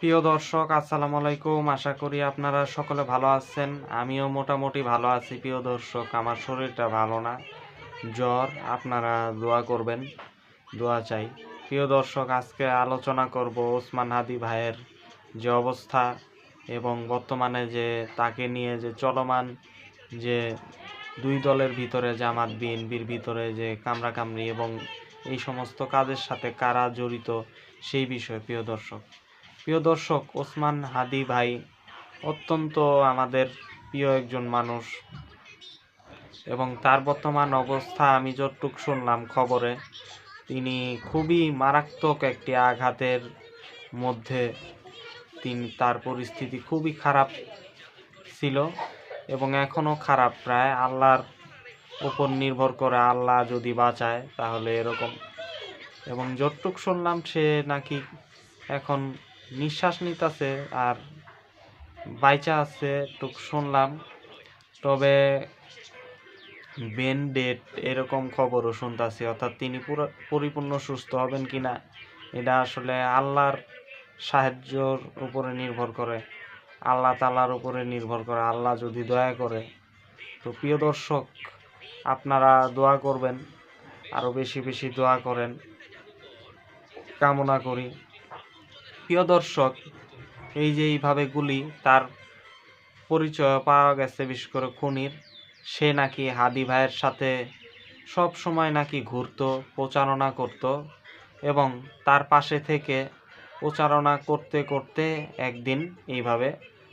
প্রিয় দর্শক, আসসালামু আলাইকুম। আশা করি আপনারা সকলে ভালো আছেন। আমিও মোটামুটি ভালো আছি প্রিয় দর্শক, আমার শরীরটা ভালো না। জ্বর, আপনারা দোয়া করবেন, দোয়া চাই। প্রিয় দর্শক, আজকে আলোচনা করব ওসমান হাদি ভাইয়ের যে অবস্থা এবং বর্তমানে যে তাকে নিয়ে যে চলমান যে দুই দলের ভিতরে জামাত, বিএনপির ভিতরে যে কামড়াকামড়ি এবং এই সমস্ত কাজের সাথে কারা জড়িত সেই বিষয়ে প্রিয় দর্শক প্রিয় দর্শক, ওসমান হাদি ভাই অত্যন্ত আমাদের প্রিয় একজন মানুষ এবং তার বর্তমান অবস্থা আমি যতটুক শুনলাম খবরে, তিনি খুবই মারাত্মক একটি আঘাতের মধ্যে তিনি, তার পরিস্থিতি খুবই খারাপ ছিল এবং এখনও খারাপ। প্রায় আল্লাহর উপর নির্ভর করে আল্লাহ যদি বাঁচায় তাহলে এরকম। এবং যতটুক শুনলাম সে নাকি এখন নিঃশ্বাস নিতেছে আর বাইচা আছে, টুক শুনলাম। তবে বেন ডেট এরকম খবরও শুনতাছি, অর্থাৎ তিনি পুরো, পরিপূর্ণ সুস্থ হবেন কি না এটা আসলে আল্লাহর সাহায্যর উপরে নির্ভর করে। আল্লাহ তালার উপরে নির্ভর করে, আল্লাহ যদি দয়া করে। তো প্রিয় দর্শক, আপনারা দোয়া করবেন আরও বেশি বেশি দোয়া করেন। কামনা করি। প্রিয় দর্শক, এই যে এইভাবে গুলি, তার পরিচয় পাওয়া গেছে বিশেষ করে খুনির। সে নাকি হাদি ভাইয়ের সাথে সব সময় নাকি ঘুরতো, প্রচারণা করত এবং তার পাশে থেকে প্রচারণা করতে করতে একদিন এইভাবে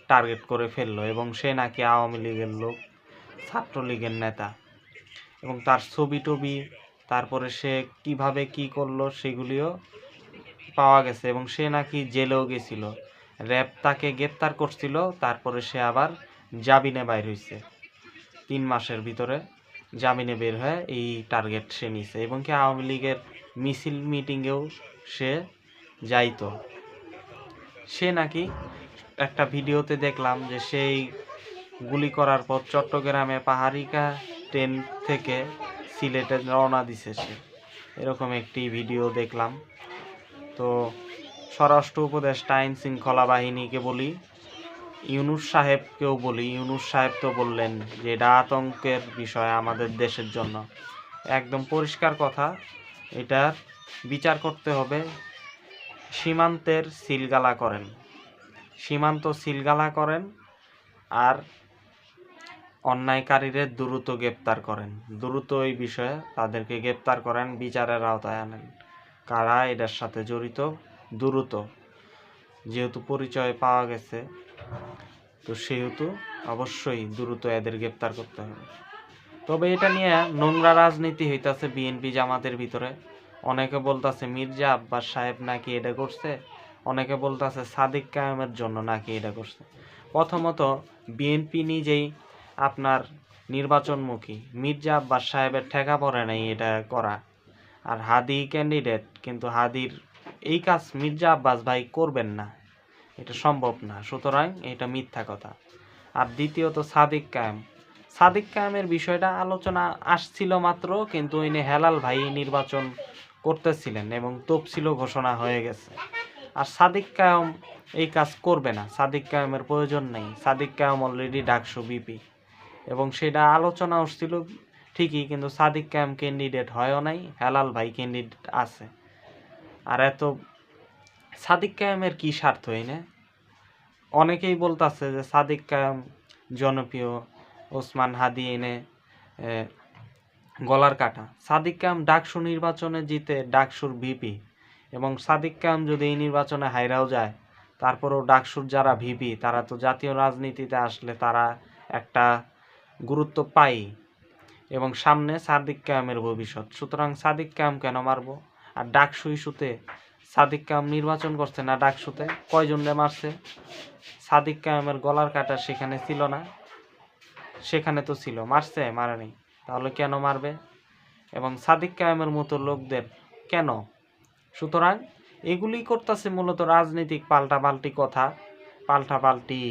টার্গেট করে ফেলল এবং সে নাকি আওয়ামী লীগের লোক, ছাত্রলীগের নেতা এবং তার ছবি টবি, তারপরে সে কীভাবে কি করল সেগুলিও পাওয়া গেছে এবং সে নাকি জেলেও গেছিল। র্যাব তাকে গ্রেপ্তার করছিল, তারপরে সে আবার জামিনে বাইর হয়েছে তিন মাসের ভিতরে জামিনে বের হয়ে এই টার্গেট সে নিছে এবং কি আওয়ামী লীগের মিছিল মিটিংয়েও সে যাইতো। সে নাকি একটা ভিডিওতে দেখলাম যে সেই গুলি করার পর চট্টগ্রামে পাহাড়িকা ট্রেন থেকে সিলেটে রওনা দিছে সে। এরকম একটি ভিডিও দেখলাম। তো স্বরাষ্ট্র উপদেষ্টা আইন শৃঙ্খলা বাহিনীকে বলি, ইউনুস সাহেবকেও বলি, ইউনুস সাহেব তো বললেন যে এটা আতঙ্কের বিষয় আমাদের দেশের জন্য। একদম পরিষ্কার কথা, এটার বিচার করতে হবে। সীমান্তের সিলগালা করেন। সীমান্ত সিলগালা করেন আর অন্যায়কারীদের দ্রুত গ্রেপ্তার করেন। দ্রুত এই বিষয়ে তাদেরকে গ্রেপ্তার করেন, বিচারের আওতায় আনেন। কারা এটার সাথে জড়িত? দ্রুত। যেহেতু পরিচয় পাওয়া গেছে, তো সেহেতু অবশ্যই দ্রুত এদের গ্রেপ্তার করতে হবে। তবে এটা নিয়ে নোংরা রাজনীতি হইতাছে বিএনপি জামাতের ভিতরে। অনেকে বলতাছে, মির্জা আব্বাস সাহেব নাকি এটা করছে? অনেকে বলতাছে, সাদিক কায়েমের জন্য নাকি এটা করছে? প্রথমত, বিএনপি নিজেই আপনার নির্বাচনমুখী। মির্জা আব্বাস সাহেবের ঠেকা পড়ে নাই এটা করা। আর হাদি ক্যান্ডিডেট কিন্তু হাদির এই কাজ মির্জা আব্বাস ভাই করবেন না। এটা সম্ভব না। সুতরাং এটা মিথ্যা কথা। আর দ্বিতীয়ত সাদিক কায়েম। সাদিক কায়েমের বিষয়টা আলোচনা আসছিল মাত্র, কিন্তু ইনি হেলাল ভাই নির্বাচন করতেছিলেন এবং তফসিলও ঘোষণা হয়ে গেছে। আর সাদিক কায়েম এই কাজ করবে না। সাদিক কায়েমের প্রয়োজন নেই। সাদিক কায়েম অলরেডি ডাকসু বিপি। এবং সেটা আলোচনা আসছিল ঠিকই, কিন্তু সাদিক কায়েম ক্যান্ডিডেট হয়ও নাই, হেলাল ভাই ক্যান্ডিডেট আছে। আর এত সাদিক কায়েমের কি স্বার্থ এনে অনেকেই বলতাছে যে সাদিক কায়েম জনপ্রিয়, ওসমান হাদি এনে গলার কাটা। সাদিক কায়েম ডাকসু নির্বাচনে জিতে ডাকসুর ভিপি, এবং সাদিক কায়েম যদি এই নির্বাচনে হাইরাও যায়, তারপরেও ডাকসুর যারা ভিপি, তারা তো জাতীয় রাজনীতিতে আসলে তারা একটা গুরুত্ব পায় এবং সামনে সাদিক কায়ামের ভবিষ্যৎ। সুতরাং সাদিক কায়াম কেন মারবো? আর ডাকসু ইস্যুতে সাদিক কায়াম নির্বাচন করছে না ডাকসুতে? কয়জনরে মারছে? সাদিক কায়ামের গলার কাটা সেখানে ছিল না। সেখানে তো ছিল, মারছে, মারেনি। তাহলে কেন মারবে? এবং সাদিক কায়ামের মতো লোকদের কেন? সুতরাং এগুলি করতেছে মূলত রাজনৈতিক পাল্টাপাল্টি কথা, পাল্টাপাল্টি।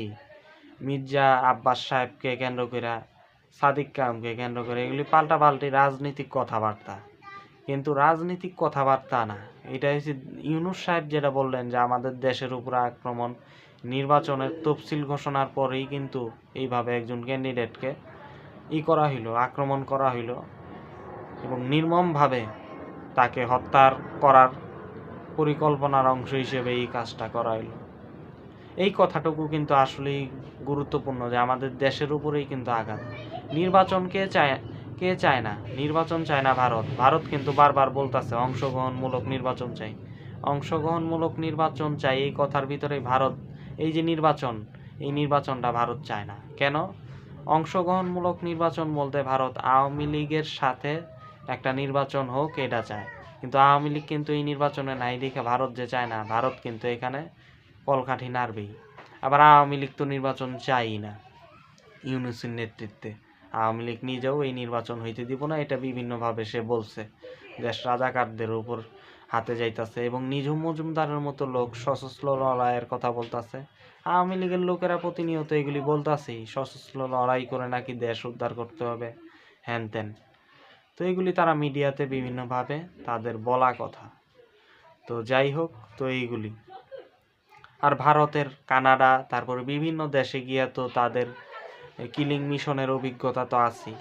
মির্জা আব্বাস সাহেবকে কেন্দ্র করে সাদিক কামকে কেন্দ্র করে এগুলি পাল্টাপাল্টি রাজনৈতিক কথাবার্তা। কিন্তু রাজনীতিক কথাবার্তা না। এটা হচ্ছে ইউনুস সাহেব যেটা বললেন যে, আমাদের দেশের উপর আক্রমণ, নির্বাচনের তফসিল ঘোষণার পরেই কিন্তু এইভাবে একজন ক্যান্ডিডেটকে ই করা হইল, আক্রমণ করা হইল এবং নির্মমভাবে তাকে হত্যার করার পরিকল্পনার অংশ হিসেবে এই কাজটা করা হইল। এই কথাটুকু কিন্তু আসলেই গুরুত্বপূর্ণ যে আমাদের দেশের উপরেই কিন্তু আঘাত। নির্বাচন কে চায় কে চায় না? নির্বাচন চায় না ভারত। ভারত কিন্তু বারবার বলতাছে, অংশগ্রহণমূলক নির্বাচন চাই। অংশগ্রহণমূলক নির্বাচন চাই এই কথার ভিতরে ভারত, এই যে নির্বাচন, এই নির্বাচনটা ভারত চায় না। কেন? অংশগ্রহণমূলক নির্বাচন বলতে ভারত আওয়ামী লীগের সাথে একটা নির্বাচন হোক, এটা চায়। কিন্তু আওয়ামী লীগ কিন্তু এই নির্বাচনে নাই, দেখে ভারত যে চায় না, ভারত কিন্তু এখানে কলকাঠি নাড়বেই। আবার আওয়ামী লীগ তো নির্বাচন চাই না ইউনুসের নেতৃত্বে। আওয়ামী লীগ নিজেও এই নির্বাচন হইতে দিব না, এটা বিভিন্নভাবে সে বলছে। দেশ রাজাকারদের উপর হাতে যাইতাছে এবং নিঝুম মজুমদারের মতো লোক সশস্ত্র লড়াইয়ের কথা বলতাছে। আওয়ামী লীগের লোকেরা প্রতিনিয়ত এগুলি বলতাছেই, সশস্ত্র লড়াই করে নাকি দেশ উদ্ধার করতে হবে? হ্যান ত্যান তো এগুলি তারা মিডিয়াতে বিভিন্নভাবে তাদের বলা কথা। তো যাই হোক, তো এইগুলি। আর ভারতের, কানাডা, তারপরে বিভিন্ন দেশে গিয়ে তো তাদের কিলিং মিশনের অভিজ্ঞতা তো আছেই।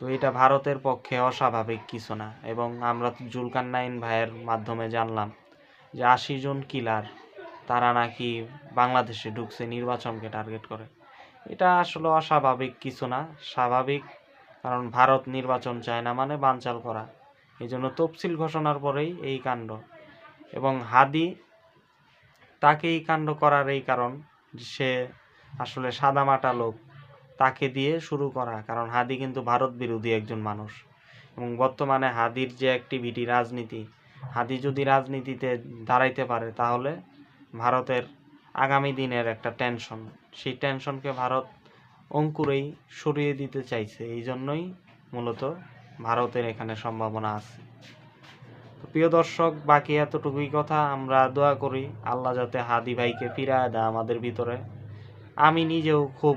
তো এটা ভারতের পক্ষে অস্বাভাবিক কিছু না। এবং আমরা জুলকান নাইন ভাইয়ের মাধ্যমে জানলাম যে আশি জন কিলার, তারা নাকি বাংলাদেশে ঢুকছে নির্বাচনকে টার্গেট করে। এটা আসলে অস্বাভাবিক কিছু না। স্বাভাবিক কারণ ভারত নির্বাচন চায় না মানে বানচাল করা। এই জন্য তফসিল ঘোষণার পরেই এই কাণ্ড। এবং হাদি তাকে এই কাণ্ড করার এই কারণ সে আসলে সাদামাটা লোক। তাকে দিয়ে শুরু করা, কারণ হাদি কিন্তু ভারত বিরোধী একজন মানুষ। এবং বর্তমানে হাদির যে অ্যাক্টিভিটি রাজনীতি, হাদি যদি রাজনীতিতে দাঁড়াইতে পারে, তাহলে ভারতের আগামী দিনের একটা টেনশন সেই টেনশনকে ভারত অঙ্কুরেই সরিয়ে দিতে চাইছে। এই জন্যই মূলত ভারতের এখানে সম্ভাবনা আছে। প্রিয় দর্শক, বাকি এতটুকুই কথা। আমরা দোয়া করি আল্লাহ যাতে হাদি ভাইকে ফিরায় দেয় আমাদের ভিতরে। আমি নিজেও খুব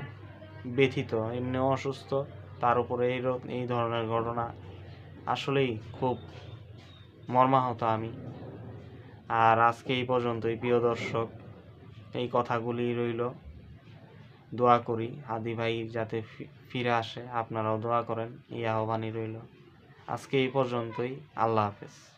ব্যথিত, এমনি অসুস্থ। তার উপরে এই এই ধরনের ঘটনা আসলেই খুব মর্মাহত আমি। আর আজকে এই পর্যন্তই, প্রিয় দর্শক। এই কথাগুলি রইল। দোয়া করি হাদি ভাই যাতে ফিরে আসে, আপনারাও দোয়া করেন, এই আহ্বানই রইল। আজকে এই পর্যন্তই, আল্লাহ হাফেজ।